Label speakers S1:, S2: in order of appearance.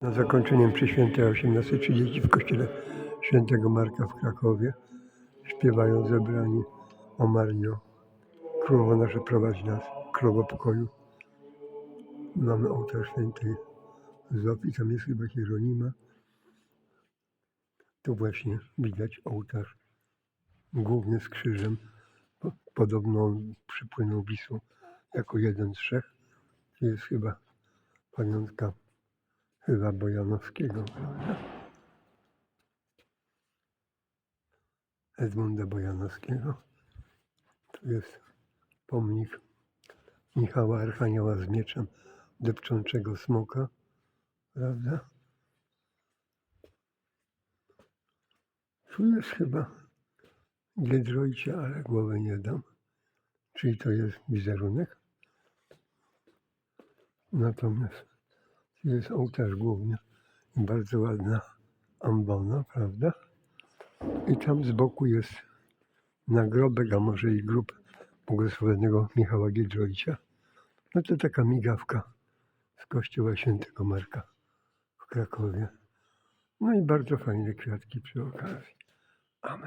S1: Na zakończenie mszy świętej o 18.30 w kościele świętego Marka w Krakowie śpiewają zebrani o Maryjo. Królowo nasze prowadź nas, królowo pokoju. Mamy ołtarz świętej Zofii, tam jest chyba Hieronima. Tu właśnie widać ołtarz główny z krzyżem. Po- Podobno przypłynął Wisłą jako jeden z trzech. Tu jest chyba pamiątka chyba Bojanowskiego, prawda? Edmunda Bojanowskiego. Tu jest pomnik Michała Archanioła z mieczem depczącego smoka, prawda? Tu jest chyba Giedroycie, ale głowy nie dam. Czyli to jest wizerunek. Natomiast tu jest ołtarz główny bardzo ładna ambona, prawda? I tam z boku jest nagrobek, a może i grób błogosławionego Michała Giedroycia. No to taka migawka z kościoła świętego Marka w Krakowie. No i bardzo fajne kwiatki przy okazji. Amen.